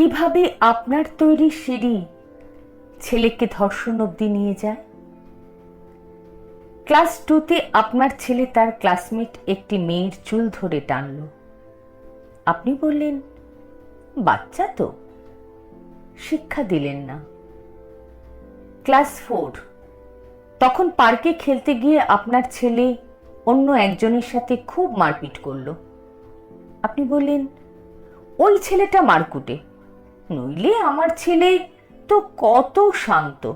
কীভাবে আপনার তৈরি সিঁড়ি ছেলেকে ধর্ষণ অবধি নিয়ে যায়? ক্লাস টুতে আপনার ছেলে তার ক্লাসমেট একটি মেয়ের চুল ধরে টানল। আপনি বললেন, বাচ্চা তো। শিক্ষা দিলেন না। Class four. তখন পার্কে খেলতে গিয়ে আপনার ছেলে অন্য একজনের সাথে খুব মারপিট করল। আপনি বললেন, ওই ছেলেটা মারকুটে। নইলে আমার ছেলে তো কত শান্ত।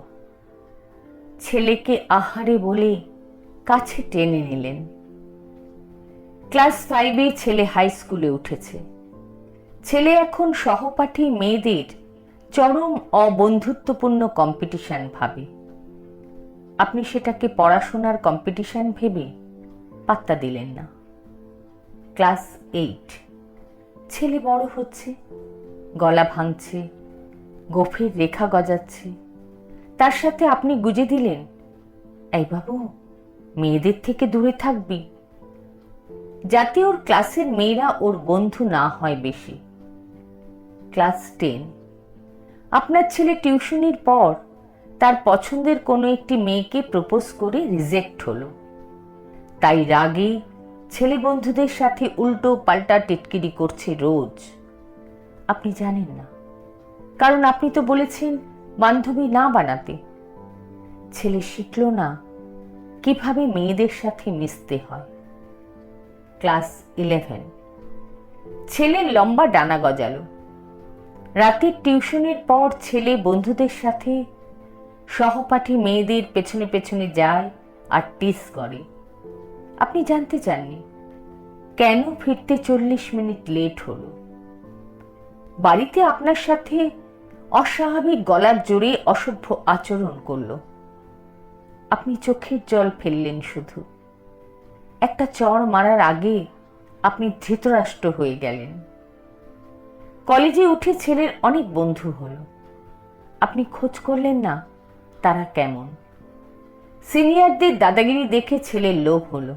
ছেলেকে আহারে বলে কাছে টেনে নিলেন। ক্লাস ফাইভে ছেলে হাই স্কুলে উঠেছে। ছেলে এখন সহপাঠী মেয়েদের চরম অবন্ধুত্বপূর্ণ কম্পিটিশন ভাবে। আপনি সেটাকে পড়াশোনার কম্পিটিশন ভেবে পাত্তা দিলেন না। ক্লাস এইট, ছেলে বড় হচ্ছে। গলা ভাঙছে গভীর রেখা গজাচ্ছে। তার সাথে আপনি গুজে দিলেন, এই বাবু, মেয়েদের থেকে দূরে থাকবি। যাতে ওর ক্লাসের মেয়েরা ওর বন্ধু না হয় বেশি। Class ten. আপনার ছেলে টিউশনির পর তার পছন্দের কোনো একটি মেয়েকে প্রপোজ করে রিজেক্ট হলো। তাই রাগে ছেলে বন্ধুদের সাথে উল্টো পাল্টা টিটকিরি করছে রোজ। আপনি জানেন না। কারণ আপনি তো বলেছেন বান্ধবী না বানাতে। ছেলে শিখল না কীভাবে মেয়েদের সাথে মিশতে হয়। Class eleven. ছেলের লম্বা ডানা গজালো। রাতের টিউশনের পর ছেলে বন্ধুদের সাথে সহপাঠী মেয়েদের পেছনে পেছনে যায় আর টিস করে। আপনি জানতে চাননি। কেন ফিরতে চল্লিশ মিনিট লেট হলো? বাড়িতে আপনার সাথে অস্বাভাবিক গলার জোরে অসভ্য আচরণ করল। আপনি চোখের জল ফেললেন শুধু। একটা চড় মারার আগে আপনি ধৃতরাষ্ট্র হয়ে গেলেন। কলেজে উঠে ছেলের অনেক বন্ধু হলো। আপনি খোঁজ করলেন না তারা কেমন। সিনিয়রদের দাদাগিরি দেখে ছেলের লোভ হলো।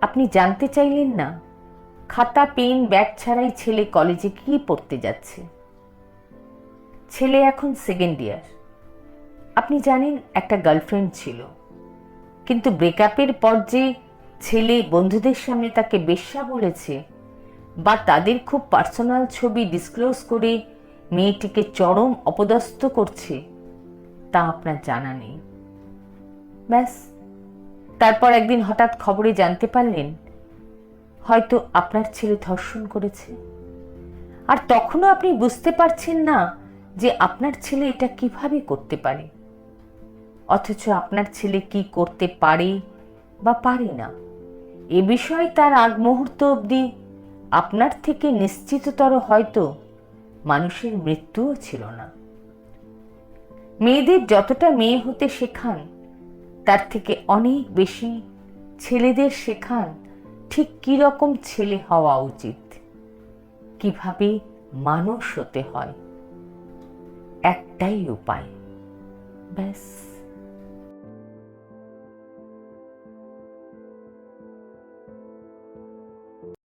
আপনি জানতে চাইলেন না খাতা, পেন, ব্যাগ ছাড়াই ছেলে কলেজে কি পড়তে যাচ্ছে? ছেলে এখন সেকেন্ড ইয়ার আপনি জানেন, একটা গার্লফ্রেন্ড ছিল। কিন্তু ব্রেকআপের পর যে ছেলে বন্ধুদের সামনে তাকে বেশ্যা বলেছে বা তাদের খুব পার্সোনাল ছবি ডিসক্লোজ করে মেয়েটিকে চরম অপদস্থ করছে, তা আপনার জানা নেই। ব্যাস। তারপর একদিন হঠাৎ খবরে জানতে পারলেন হয়তো আপনার ছেলে ধর্ষণ করেছে। আর তখনও আপনি বুঝতে পারছেন না যে আপনার ছেলে এটা কীভাবে করতে পারে। অথচ আপনার ছেলে কি করতে পারে বা পারে না? এ বিষয়ে তার আগ মুহূর্ত অবধি আপনার থেকে নিশ্চিততর হয়তো মানুষের মৃত্যুও ছিল না। মেয়েদের যতটা মেয়ে হতে শেখান, তার থেকে অনেক বেশি ছেলেদের শেখান ঠিক কী রকম ছেলে হওয়া উচিত? কীভাবে মানুষ হতে হয়? একটাই উপায়। ব্যাস।